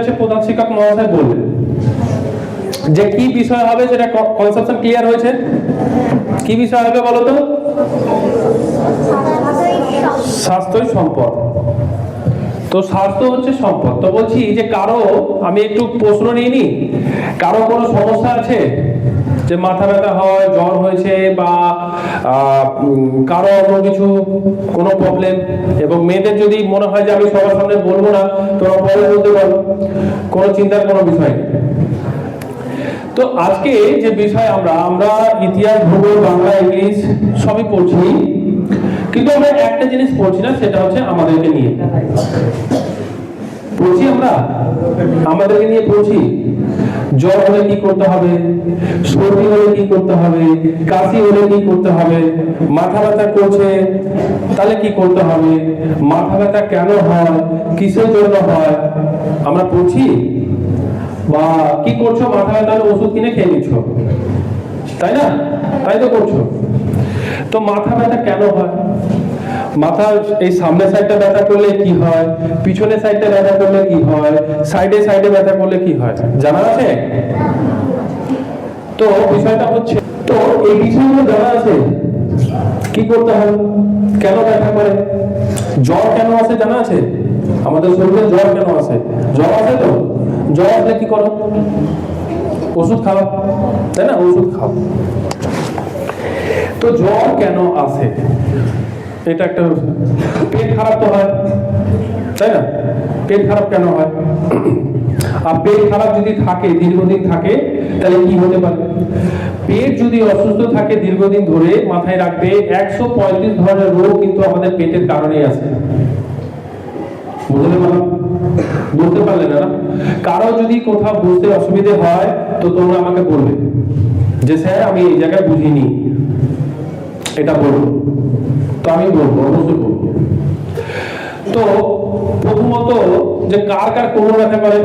আছে প্রধান শিক্ষক মহাশয় বলবেন যে কি বিষয় হবে সেটা কনসেপশন ক্লিয়ার হয়েছে? কি বিষয় হবে স্বাস্থ্যই সম্পদ। তো স্বাস্থ্য হচ্ছে সম্পদ। তো বলছি যে কারও, আমি একটু প্রশ্ন নিয়ে নি কারও কোনো সমস্যা আছে? যে মাথা ব্যথা হয়, জ্বর হয়েছে বা কারও অন্য কিছু, কোনো প্রবলেম এবং মেয়েদের যদি মনে হয় যে আমি সবার সামনে বলব না, তোরা পরে বলতে পারো কোনো চিন্তার কোনো বিষয় তো আজকে যে বিষয় আমরা আমরা ইতিহাস, ভূগোল, বাংলা, ইংলিশ সবই পড়ছি, কিন্তু আমরা একটা জিনিস পড়ছি না, সেটা হচ্ছে আমাদেরকে নিয়ে। পড়ছি আমরা? আমাদেরকে নিয়ে পড়ছি? জ্বর হলে কি করতে হবে? সর্দি হলে কি করতে হবে? কাশি হলে কি করতে হবে? মাথা ব্যথা করছে, তাহলে কি করতে হবে? মাথা ব্যথা কেন হয়? কিসের জন্য হয়? আমরা পড়ছি বা কি করছ? মাথা ব্যথার ওষুধ কিনে খেয়ে নিচ্ছ। তাই না? তাই তো করছ। তো মাথা ব্যথা কেন হয়? মাথার এই সামনের সাইডটা ব্যথা করলে কি হয়? পিছনের সাইডটা ব্যথা করলে কি হয়? সাইডে সাইডে ব্যথা করলে কি হয়? জানা আছে? তো বিষয়টা হচ্ছে, তো এই বিষয়গুলো জানা আছে? কি করতে হবে কেন ব্যথা করে? জ্বর কেন আসে জানা আছে? আমাদের শরীরে জ্বর কেন আসে জ্বর আসে তো? জ্বর আসলে কি করো? ওষুধ খাও, তাই না? ওষুধ খাও। তো জ্বর কেন আসে এটা একটা পেট খারাপ তো হয়, তাই না? পেট খারাপ কেন হয়? আর পেট খারাপ যদি থাকে, দীর্ঘদিন থাকে, তাহলে কি হতে পারে? পেট যদি অসুস্থ থাকে দীর্ঘদিন ধরে, মাথায় রাখবে, একশো পঁয়ত্রিশ ধরনের রোগ কিন্তু আমাদের পেটের কারণেই আছে। বুঝতে পারলাম? বুঝতে পারলে না? কারও যদি কোথাও বুঝতে অসুবিধে হয়, তো তোমরা আমাকে বলবে। যে স্যার, আমি এই জায়গায় বুঝিনি। এটা বলব আমি বলব, অবশ্যই বলব। তো প্রথমত যে কার কার কোমর ব্যথা করে,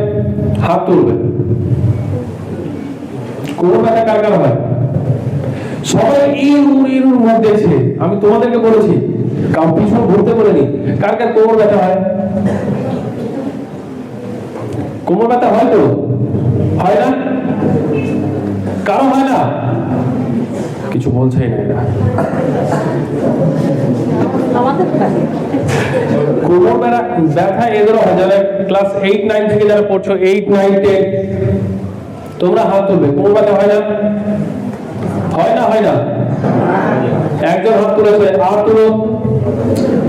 হাত তুলবে। কোমর ব্যথা কার কার হয়? সবাই ইরুর ইরুর দেখছে। আমি তোমাদেরকে বলেছি কাউ পিছন ঘুরতে বলিনি, কার কার কোমর ব্যথা হয়? কোমর ব্যথা হয় তো? হয় না? কারও হয় না? কিছু বলছেই না এরা। কোমর ব্যথা ব্যথা এদেরও হয় যারা ক্লাস এইট নাইন থেকে যারা পড়ছো এইট নাইন টেন তোমরা হাত তুলবে। কোমর ব্যথা হয় না? হয় না হয় না? একজন হাত তুলেছে। আর তুলো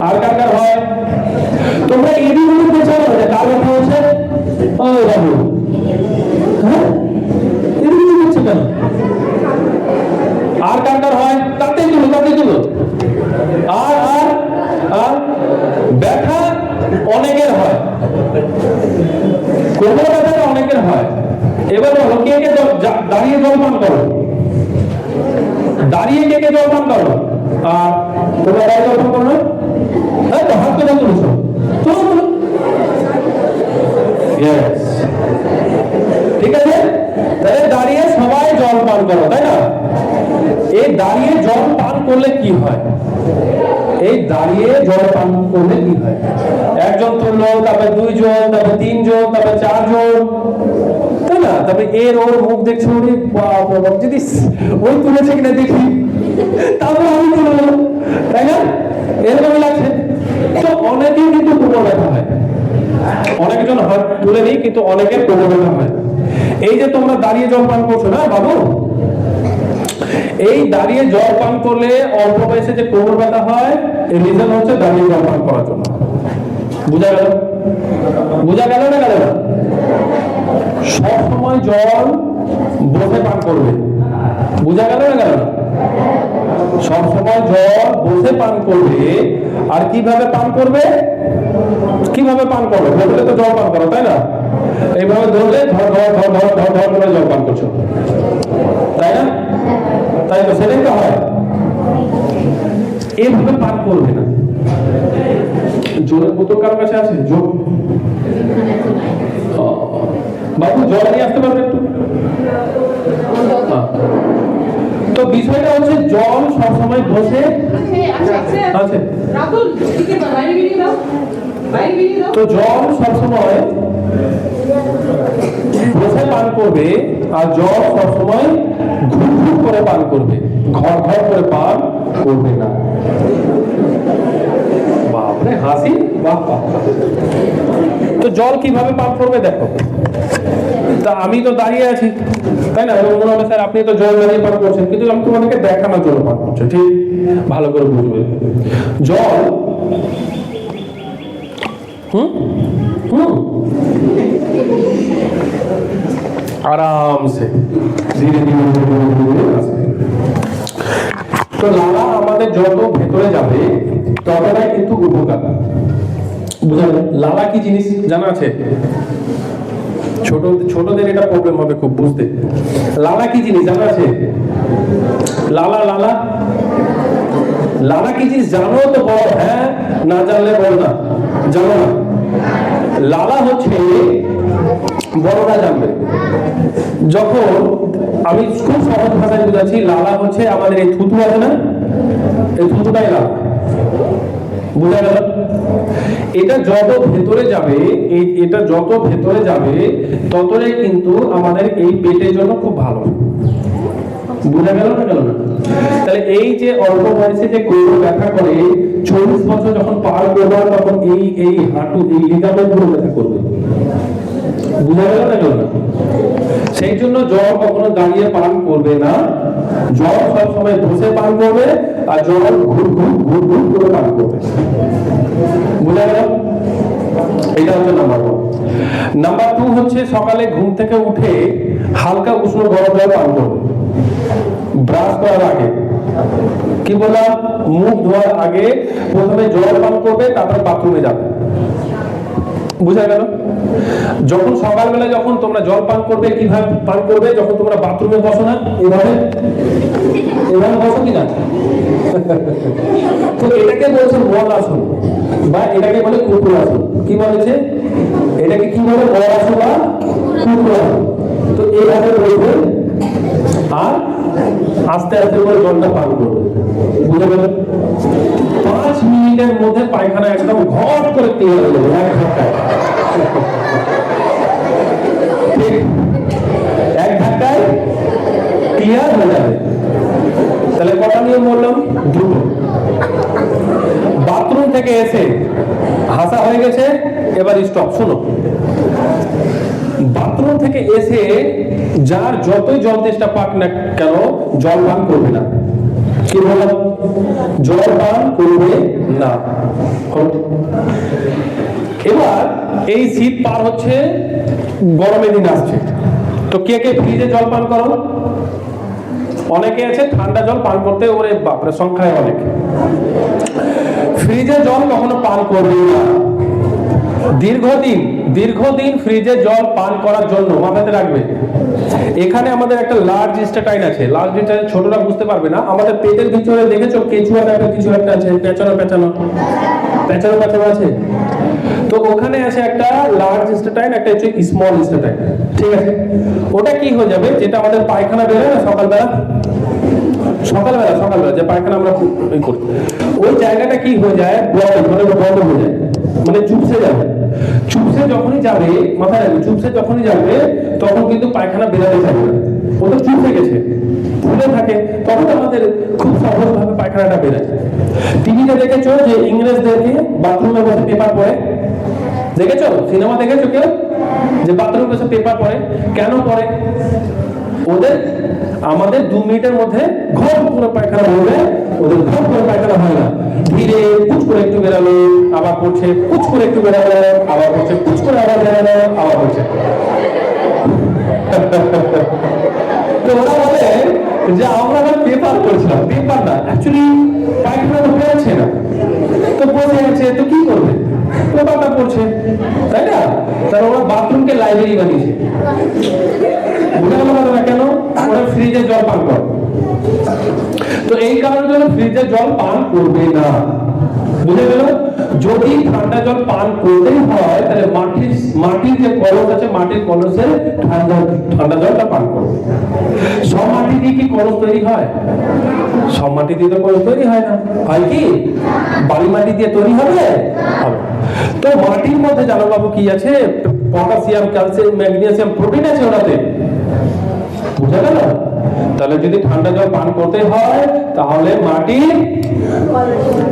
আর কার কার হয়? করলে কি হয়? এই দাঁড়িয়ে জল পান করলে কি হয়? একজন তুললো, তারপরে দুইজন তারপরে তিনজন তারপরে চারজন তাই না? তারপরে এর ওর মুখ দেখছ যদি ওই তুলেছে কিনা দেখি। তারপরে আমি তুললাম তাই না? এরকম লাগছে তো অনেকেই কিন্তু কোমর ব্যথা হয়। অনেকজন হাত তুলে নেই, কিন্তু অনেকের কোমর ব্যথা হয়। এই যে তোমরা দাঁড়িয়ে জল পান করছ না, বাবু? এই দাঁড়িয়ে জল পান করলে অল্প বয়সে যে কোমর ব্যথা হয়, এর রিজন হচ্ছে দাঁড়িয়ে জল পান করার জন্য। বুঝা গেল? বুঝা গেল না গেল না? সব সময় জল বসে পান করবে। বুঝা গেল না গেল সব সময় জল বসে পান করবে, আর কীভাবে পান করবে? কীভাবে পান করবে? বোতলে তো জল পান করো, তাই না? এইভাবে ধরলে ধর ধর ধর ধর ধর ধর করে জল পান করছ। তাই না? সেটাই তো হয়। এভাবে পান করবে না। জলের বোতল কারও কাছে আছে? জল। বাবু জল নিয়ে আসতে পারবে একটু? হ্যাঁ। তো বিষয়টা হচ্ছে জল সবসময় বসে আছে। বাইরে বেরিয়ে দাও তো জল সবসময় করবে আর জল সবসময় ঘুর ঘুর করে পান করবে। ঘর ঘর করে পান করবে না। বাপরে, হাসি? বাহ। তো জল কীভাবে পান করবে দেখো। তা আমি তো দাঁড়িয়ে আছি, তাই না? মনে হবে স্যার, আপনি তো জল দাঁড়িয়ে পান করছেন, কিন্তু আমি তোমাদেরকে দেখানোর জন্য পান করছি, ঠিক? ভালো করে বুঝবে। জল হুম? হুম? আরামসে। ধীরে ধীরে ধীরে তো লালা আমাদের যত ভেতরে যাবে, ততটাই কিন্তু উপকার। বুঝা? লালা কি জিনিস জানা আছে? ছোট, ছোটদের এটা প্রবলেম হবে খুব, বুঝতে। লালা কি জিনিস জানা আছে? লালা লালা লালা কি জিনিস জানো তো বল? হ্যাঁ? না জানলে বল না। জানো না। লালা হচ্ছে বড়রা জানবে যখন আমি খুব সহজ ভাষায় বুঝাচ্ছি, লালা হচ্ছে আমাদের এই থুতু আছে না? এই থুতুটাই লালা। গেল? এটা যত ভেতরে যাবে, এই এটা যত ভেতরে যাবে, ততটাই কিন্তু আমাদের এই পেটের জন্য খুব ভালো। বুঝা গেল না গেল না? তাহলে এই যে অল্প বয়সে যে গরু ব্যথা করে চল্লিশ বছর যখন পার করবে তখন এই এই হাঁটু, এই লিগামেন্টগুলো ব্যথা করবে। বুঝা গেল না গেল সেই জন্য জল কখনো দাঁড়িয়ে পান করবে না। জল সব সময় বসে পান করবে আর জল ঘুর ঘুর ঘুর ঘুর করে পান করবে। বুঝা গেল? এটা হচ্ছে নাম্বার ওয়ান নাম্বার টু হচ্ছে সকালে ঘুম থেকে উঠে হালকা উষ্ণ গরম জল পান করবে। ব্রাশ করার আগে। কি বললাম? মুখ ধোয়ার আগে প্রথমে জল পান করবে, তারপর বাথরুমে যাবে। বুঝা গেল? যখন সকালবেলা যখন তোমরা জল পান করবে, কীভাবে পান করবে, যখন তোমরা বাথরুমে বসো না, এভাবে? এভাবে বসো কিনা? তো এটাকে বলছে মল আসন বা এটাকে বলে কুকুর আসন কি বলেছে? এটাকে কি বলে? মল আসন বা কুকুর আসন তো এইভাবে বলবে আর আস্তে আস্তে করে জলটা পান করবে। বুঝে গেল পাঁচ মিনিটের মধ্যে পায়খানা একদম ঘট করে ক্লিয়ার হয়ে যাবে, এক ঘন্টায় এক ঘন্টায় ক্লিয়ার হয়ে যাবে। তাহলে কটা নিয়ম বললাম? দুটো। বাথরুম থেকে এসে হাসা হয়ে গেছে, এবার স্টপ শোনো বাথরুম থেকে এসে যার যতই জল তেষ্টা পাক না কেন, জল পান করবে না। কি বললাম? জল পান করবে না? এবার এই শীত পার হচ্ছে, গরমের দিন আসছে। তো কে কে ফ্রিজে জল পান করো? অনেকে আছে, ঠান্ডা জল পান করতে, ওরে বাপরে, সংখ্যায় অনেক। ফ্রিজে জল কখনো পান করবে না। দীর্ঘদিন দীর্ঘদিন ফ্রিজে জল পান করার জন্য, মাথাতে রাখবে। এখানে আমাদের একটা লার্জ স্টেটাইন আছে। লার্জ স্টেটাইন ছোটরা বুঝতে পারবে না। আমাদের পেটের ভিতরে দেখেছ কেঁচুয়া টাইপের কিছু একটা আছে? পেঁচানো পেঁচানো। পেঁচানো পেঁচানো আছে? তো ওখানে আছে একটা লার্জ স্টেটাইন একটা হচ্ছে স্মল স্টেটাইন ঠিক আছে? ওটা কি হয়ে যাবে? যেটা আমাদের পায়খানা বেরোয় না সকালবেলা? সকালবেলা সকালবেলা, যে পায়খানা আমরা করি। ওই জায়গাটা কি হয়ে যায়? ব্লক মানে বন্ধ হয়ে যায়। মানে চুপসে যাবে। চুপসে যখনই যাবে, মাথায় রাখবে, চুপসে যখনই যাবে, তখন কিন্তু পায়খানা বেরাতে থাকবে। ও তো চুপসে গেছে। ফুলে থাকে, তখন আমাদের খুব সহজভাবে পায়খানাটা বেরোয়। টিভিতে দেখেছ যে ইংরেজদেরকে বাথরুমে বসে পেপার পড়ে? দেখেছ? সিনেমা দেখেছ কেউ? যে বাথরুমে বসে পেপার পড়ে? কেন পড়ে? ওদের আমাদের দু মিনিটের মধ্যে ঘর করে পায়খানা হবে, ওদের ঘর করে পায়খানা হয় না। ধীরে কুচ করে একটু বেরালো, আবার পড়ছে কুচ করে একটু বেরালো, আবার পড়ছে কুচ করে আবার বেরালো, আবার পড়ছে তো ওরা বলে যে আমরা না পেপার করছিলাম, পেপার না অ্যাকচুয়ালি পায়খানা তো বেরোচ্ছে না। তো বসে আছে, তো কি করবে? পেপারটা পড়ছে তাই না? তাহলে ওরা বাথরুমকে লাইব্রেরি বানিয়েছে। ফ্রিজে জল পান করে। তো এই কারণের জন্য ফ্রিজের জল পান করবে না। বুঝে গেল? যদি ঠান্ডা জল পান করতেই হয়, তাহলে মাটির মাটির যে কলস আছে, মাটির কলসে ঠান্ডা ঠান্ডা জলটা পান করবে। সব মাটি দিয়ে কি কলস তৈরি হয়? সব মাটি দিয়ে তো কলস তৈরি হয় না। হয় কি? বালি মাটি দিয়ে তৈরি হবে। তো মাটির মধ্যে জানো বাবু কি আছে? পটাশিয়াম, ক্যালসিয়াম, ম্যাগনেসিয়াম, প্রোটিন আছে ওটাতে। বুঝা গেল? তাহলে যদি ঠান্ডা জল পান করতে হয়, তাহলে মাটির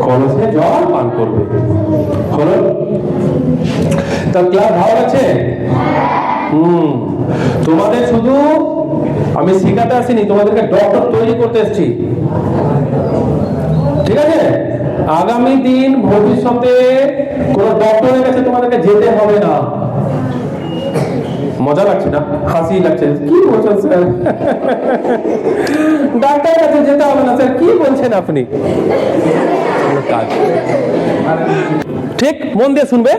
কলসে জল পান করবে। ক্লাস ভালো আছে? হুম। তোমাদের শুধু, আমি শেখাতে আসিনি, তোমাদেরকে ডক্টর তৈরি করতে এসেছি। ঠিক আছে? আগামী দিন ভবিষ্যতে কোন ডক্টরের কাছে তোমাদেরকে যেতে হবে না। মজা লাগছে না? হাসি লাগছে। কি বলছেন, স্যার? ডাক্তারের কাছে যেতে হবে না, স্যার। কি বলছেন আপনি? ঠিক মন দিয়ে শুনবে?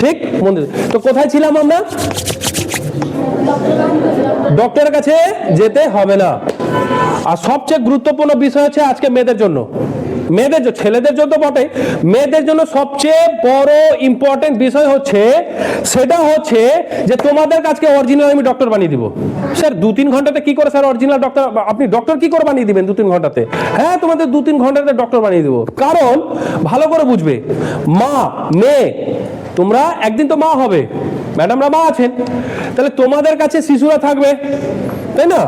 ঠিক মন দিয়ে তো কোথায় ছিলাম আমরা? ডক্টরের কাছে যেতে হবে না। আর সবচেয়ে গুরুত্বপূর্ণ বিষয় হচ্ছে আজকে মেয়েদের জন্য। মেয়েদের ছেলেদের জন্য বটে। মেয়েদের জন্য সবচেয়ে বড় ইম্পর্টেন্ট বিষয় হচ্ছে, সেটা হচ্ছে যে তোমাদের কাছকে অরিজিনাল আমি ডক্টর বানিয়ে দিব। স্যার দু তিন ঘন্টাতে কি করে স্যার অরিজিনাল ডক্টর আপনি ডক্টর কি করে বানিয়ে দিবেন দু তিন ঘন্টাতে? হ্যাঁ তোমাদের দু তিন ঘন্টাতে ডক্টর বানিয়ে দিব। কারণ, ভালো করে বুঝবে, মা, মেয়ে, তোমরা একদিন তো মা হবে ম্যাডামরা মা আছেন। তাহলে তোমাদের কাছে শিশুরা থাকবে, তাই না?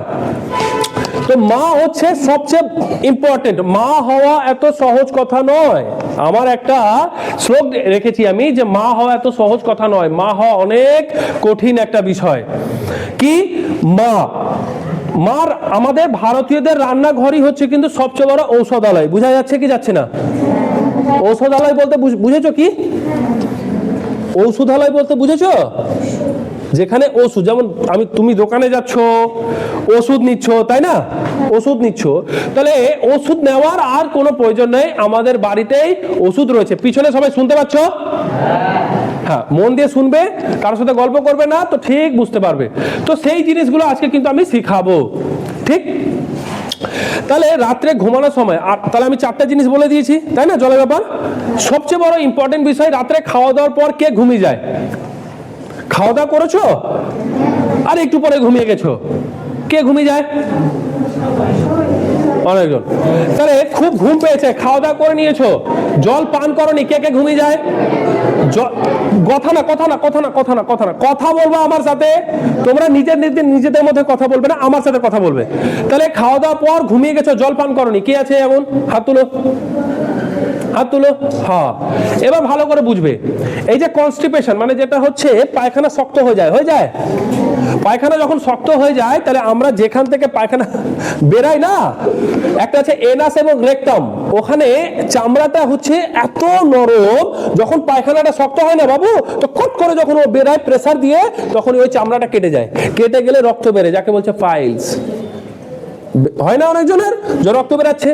তো মা হচ্ছে সবচেয়ে ইম্পর্টেন্ট মা হওয়া এত সহজ কথা নয়। আমার একটা শ্লোক রেখেছি আমি যে মা হওয়া এত সহজ কথা নয়। মা হওয়া অনেক কঠিন একটা বিষয়। কি? মা। মার আমাদের ভারতীয়দের রান্নাঘরই হচ্ছে কিন্তু সবচেয়ে বড় ঔষধালয়। বোঝা যাচ্ছে কি যাচ্ছে না? ঔষধালয় বলতে বুঝ- বুঝেছ কি? ঔষধালয় বলতে বুঝেছ? যেখানে ওষুধ, যেমন আমি, তুমি দোকানে যাচ্ছ, ওষুধ নিচ্ছ, তাই না? ওষুধ নিচ্ছ। তাহলে ওষুধ নেওয়ার আর কোনো প্রয়োজন নেই। আমাদের বাড়িতেই ওষুধ রয়েছে। পিছনে সবাই শুনতে পাচ্ছ? হ্যাঁ মন দিয়ে শুনবে, কারোর সাথে গল্প করবে না, তো ঠিক বুঝতে পারবে। তো সেই জিনিসগুলো আজকে কিন্তু আমি শিখাবো। ঠিক? তাহলে রাত্রে ঘুমানোর সময়, আর তাহলে আমি চারটা জিনিস বলে দিয়েছি, তাই না? জলের ব্যাপার। সবচেয়ে বড় ইম্পর্টেন্ট বিষয়, রাত্রে খাওয়া দাওয়ার পর কে ঘুমিয়ে যায়? খাওয়া দাওয়া করেছ? আর একটু পরে ঘুমিয়ে গেছো। কে ঘুমিয়ে যায়? অনেকজন। তাহলে খুব ঘুম পেয়েছে খাওয়া দাওয়া করে নিয়েছো। জল পান করনি, কে কে ঘুমিয়ে যায়? কথা না কথা না কথা না কথা না কথা না। কথা বলব আমার সাথে। তোমরা নিজের নিজের নিজেদের মধ্যে কথা বলবে না, আমার সাথে কথা বলবে। তাহলে খাওয়া দাওয়ার পর ঘুমিয়ে গেছো, জল পান করনি। কে আছে এমন হাত তুলো। হাত তুলো। হ্যাঁ এবার ভালো করে বুঝবে। এই যে কনস্টিপেশন মানে যেটা হচ্ছে পায়খানা শক্ত হয়ে যায় হয়ে যায়? পায়খানা যখন শক্ত হয়ে যায়, তাহলে আমরা যেখান থেকে পায়খানা বেরাই না, একটা আছে এনাস এবং রেকটাম। ওখানে চামড়াটা হচ্ছে এত নরম, যখন পায়খানাটা শক্ত হয় না বাবু, তো কট করে যখন ও বেরায় প্রেসার দিয়ে, তখন ওই চামড়াটা কেটে যায়। কেটে গেলে রক্ত বেড়ে যাকে বলছে ফাইলস হয় না অনেকজনের? যে রক্ত বেরাচ্ছে।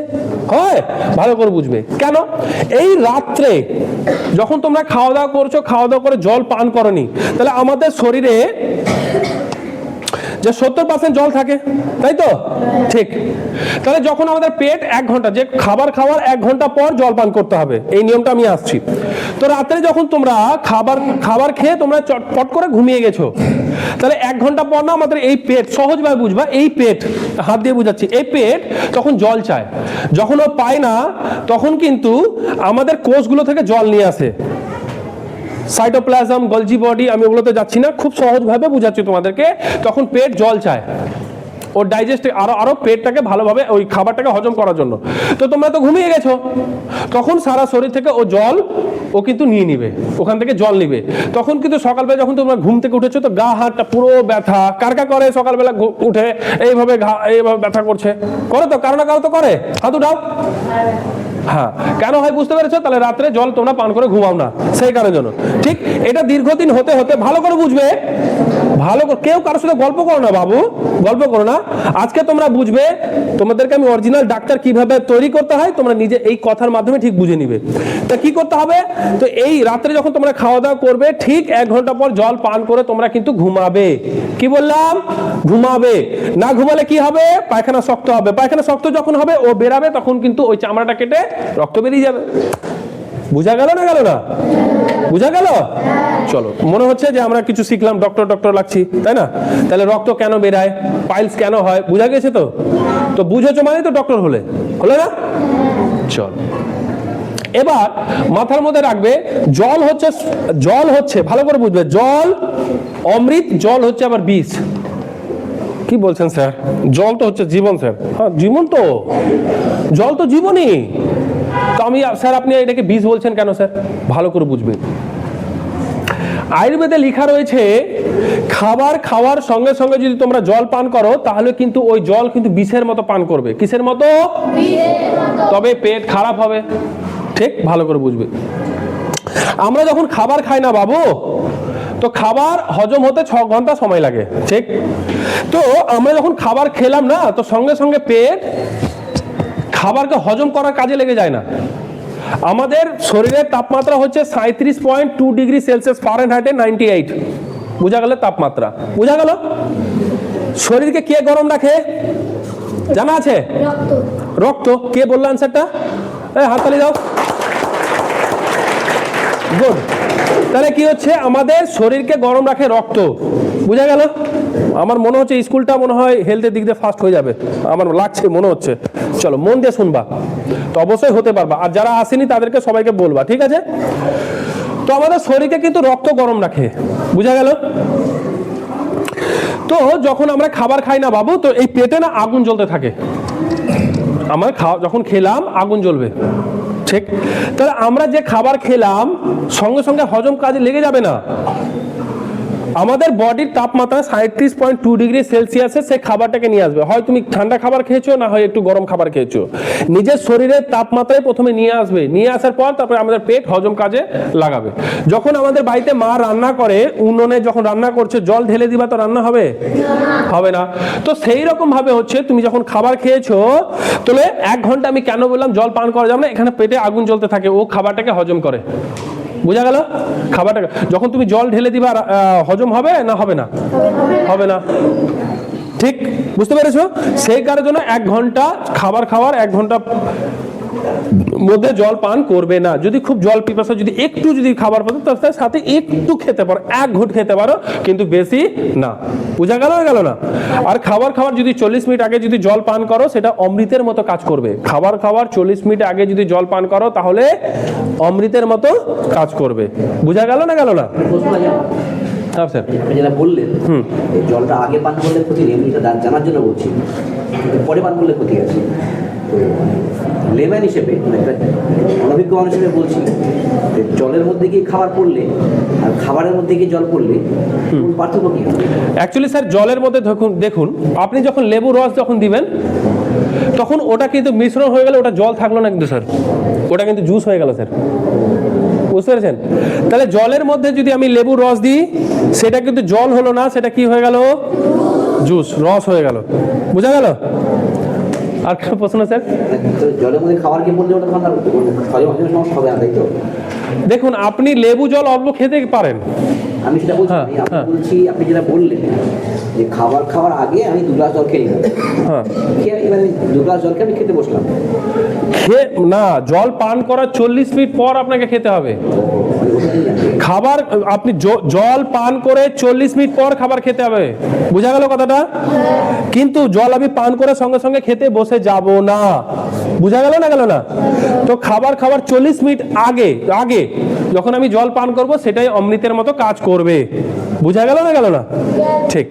হয়, ভালো করে বুঝবে। কেন? এই রাত্রে যখন তোমরা খাওয়া দাওয়া করছ, খাওয়া দাওয়া করে জল পান করনি, তাহলে আমাদের শরীরে যে সত্তর পার্সেন্ট জল থাকে, তাই তো? ঠিক। তাহলে যখন আমাদের পেট এক ঘণ্টা, যে খাবার খাওয়ার এক ঘণ্টা পর জল পান করতে হবে, এই নিয়মটা আমি আসছি। তো রাত্রে যখন তোমরা খাবার খাবার খেয়ে তোমরা চটপট করে ঘুমিয়ে গেছো, তাহলে এক ঘণ্টা পর না আমাদের এই পেট, সহজভাবে বুঝবা, এই পেট, হাত দিয়ে বুঝাচ্ছি, এই পেট তখন জল চায়, যখন ও পায় না, তখন কিন্তু আমাদের কোষগুলো থেকে জল নিয়ে আসে। সাইটোপ্লাজম, গলজি বডি, আমি ওগুলোতে যাচ্ছি না, খুব সহজভাবে বুঝাচ্ছি তোমাদেরকে। তখন পেট জল চায়। ওর ডাইজেস্ট আরও আরও পেটটাকে ভালোভাবে ওই খাবারটাকে হজম করার জন্য। তো তোমরা তো ঘুমিয়ে গেছো। তখন সারা শরীর থেকে ও জল ও কিন্তু নিয়ে নিবে। ওখান থেকে জল নিবে। তখন কিন্তু সকালবেলা যখন তোমরা ঘুম থেকে উঠেছো, তো গা, হাতটা পুরো ব্যথা। কার কার করে সকালবেলা উঠে? এইভাবে ঘা এইভাবে ব্যথা করছে। করে তো, কারও না কারও তো করে। হাত উঠাও। হ্যাঁ। কেন হয় বুঝতে পেরেছ? তাহলে রাত্রে জল তোমরা পান করে ঘুমাও না। সেই কারণের জন্য। ঠিক? এটা দীর্ঘদিন হতে হতে ভালো করে বুঝবে। ভালো কেউ কারোর সাথে গল্প করো না বাবু। গল্প করো না। আজকে তোমরা বুঝবে তোমাদেরকে আমি অরিজিনাল ডাক্তার কীভাবে তৈরি করতে হয়, তোমরা নিজে এই কথার মাধ্যমে ঠিক বুঝে নিবে। তা কি করতে হবে? তো এই রাত্রে যখন তোমরা খাওয়া দাওয়া করবে, ঠিক এক ঘণ্টা পর জল পান করে তোমরা কিন্তু ঘুমাবে। কি বললাম? ঘুমাবে। না ঘুমালে কি হবে? পায়খানা শক্ত হবে। পায়খানা শক্ত যখন হবে, ও বেরাবে, তখন কিন্তু ওই চামড়াটা কেটে রক্ত বেরিয়ে যাবে। বুঝা গেল না গেল না? বুঝা গেল? চলো, মনে হচ্ছে যে আমরা কিছু শিখলাম ডক্টর ডক্টর লাগছি, তাই না? তাহলে রক্ত কেন বেরায়? পাইলস কেন হয়? বুঝা গেছে তো? তো বুঝেছ মানে তো ডক্টর হলে। হলো না? চল। এবার মাথার মধ্যে রাখবে, জল হচ্ছে জল হচ্ছে, ভালো করে বুঝবে, জল, অমৃত, জল হচ্ছে আবার বিষ কি বলছেন স্যার? জল তো হচ্ছে জীবন, স্যার। হ্যাঁ জীবন তো। জল তো জীবনই। তো আমি স্যার, আপনি এটাকে বিষ বলছেন কেন, স্যার? ভালো করে বুঝবেন। আয়ুর্বেদে লেখা রয়েছে, খাবার খাওয়ার সঙ্গে সঙ্গে যদি তোমরা জল পান করো, তাহলে কিন্তু ওই জল কিন্তু বিষের মতো পান করবে। কিসের মতো? তবে পেট খারাপ হবে। ঠিক, ভালো করে বুঝবে। আমরা যখন খাবার খাই না বাবু, তো খাবার হজম হতে ছ ঘণ্টা সময় লাগে। ঠিক? তো আমরা যখন খাবার খেলাম না, তো সঙ্গে সঙ্গে পেট খাবারকে হজম করার কাজে লেগে যায় না। আমাদের শরীরের তাপমাত্রা হচ্ছে সাঁত্রিশ পয়েন্ট টু ডিগ্রি সেলসিয়াস ফারেন হাইটে নাইনটি এইট বোঝা গেল তাপমাত্রা। বোঝা গেল? শরীরকে কে গরম রাখে? জানা আছে? রক্ত। কে বলল আনসারটা এই হাততালি দাও। গুড তাহলে কি হচ্ছে? আমাদের শরীরকে গরম রাখে রক্ত। বুঝা গেল? আমার মনে হচ্ছে স্কুলটা মনে হয় হেলথের দিক দিয়ে ফাস্ট হয়ে যাবে। আমার লাগছে, মনে হচ্ছে। চলো, মন দিয়ে শুনবা। তো অবশ্যই হতে পারবা। আর যারা আসেনি, তাদেরকে সবাইকে বলবা, ঠিক আছে? তো আমাদের শরীরকে কিন্তু রক্ত গরম রাখে। বুঝা গেল? তো যখন আমরা খাবার খাই না বাবু, তো এই পেটে না আগুন জ্বলতে থাকে। আমার খাওয়া, যখন খেলাম, আগুন জ্বলবে। ঠিক? তাহলে আমরা যে খাবার খেলাম সঙ্গে সঙ্গে হজম কাজে লেগে যাবে না? আমাদের বডির তাপমাত্রা সাঁত্রিশ পয়েন্ট টু ডিগ্রি সেলসিয়াসে সেই খাবারটাকে নিয়ে আসবে। হয় তুমি ঠান্ডা খাবার খেয়েছো, না হয় একটু গরম খাবার খেয়েছো। নিজের শরীরের তাপমাত্রায় প্রথমে নিয়ে আসবে। নিয়ে আসার পর তারপরে আমাদের পেট হজম কাজে লাগাবে। যখন আমাদের বাড়িতে মা রান্না করে, উনুনে যখন রান্না করছে, জল ঢেলে দিবা তো রান্না হবে? হবে না। তো সেই রকম ভাবে হচ্ছে তুমি যখন খাবার খেয়েছো, তাহলে এক ঘণ্টা আমি কেন বললাম, জল পান করা যাবে না, এখানে পেটে আগুন জ্বলতে থাকে, ও খাবারটাকে হজম করে। বোঝা গেল? খাবারটা যখন তুমি জল ঢেলে দিবা হজম হবে না হবে না? হবে না। ঠিক? বুঝতে পেরেছ? সেই জন্য এক ঘণ্টা খাবার খাওয়ার, এক ঘণ্টা মধ্যে জল পান করবে না। যদি খুব জল পিপাসা যদি একটু যদি খাবার পাতো তার সাথে একটু খেতে পারো এক ঘুট খেতে পারো কিন্তু বেশি না। বোঝা গেল না গেল না? আর খাবার খাওয়ার যদি চল্লিশ মিনিট আগে যদি জল পান করো সেটা অমৃতের মতো কাজ করবে। খাবার খাওয়ার চল্লিশ মিনিট আগে যদি জল পান করো তাহলে অমৃতের মতো কাজ করবে। বোঝা গেল না গেল না? হ্যাঁ স্যার। যেটা বললেন এই জলটা আগে পান করলে ক্ষতি নেই জানার জন্য বলছি। পরে পান করলে ক্ষতি আছে। লেম্যান হিসেবে মানে একটা অনভিজ্ঞ মানুষ হিসেবে বলছি যে জলের মধ্যে গিয়ে খাবার পড়লে আর খাবারের মধ্যে গিয়ে জল পড়লে পার্থক্য কী অ্যাকচুয়ালি স্যার জলের মধ্যে দেখুন দেখুন আপনি যখন লেবু রস যখন দিবেন তখন ওটা কিন্তু মিশ্রণ হয়ে গেলে ওটা জল থাকল না কিন্তু স্যার ওটা কিন্তু জুস হয়ে গেল স্যার বুঝতে পেরেছেন? তাহলে জলের মধ্যে যদি আমি লেবু রস দিই সেটা কিন্তু জল হলো না সেটা কি হয়ে গেল? জুস রস হয়ে গেল। বোঝা গেল? আর কোনো প্রশ্ন স্যার জলের মধ্যে খাবার কি পড়লে ওটা ঠান্ডা হবে দেখুন আপনি লেবু জল অল্প খেতে পারেন। আমি সেটা বলছি হ্যাঁ, আমি হ্যাঁ। বলছি আপনি যেটা বললেন যে খাবার খাওয়ার আগে আমি দু গ্লাস জল খেয়ে নিলাম। হ্যাঁ। এবার দু গ্লাস জল আমি খেতে বসলাম। না জল পান করার চল্লিশ মিনিট পর আপনাকে খেতে হবে। খাবার আপনি জল পান করে চল্লিশ মিনিট পর খাবার খেতে হবে। বোঝা গেল কথাটা? কিন্তু জল আমি পান করে সঙ্গে সঙ্গে খেতে বসে যাব না। বোঝা গেল না গেল না? তো খাবার খাবার চল্লিশ মিনিট আগে আগে যখন আমি জল পান করব, সেটাই অমৃতের মতো কাজ করবে। বোঝা গেল না গেল না? ঠিক।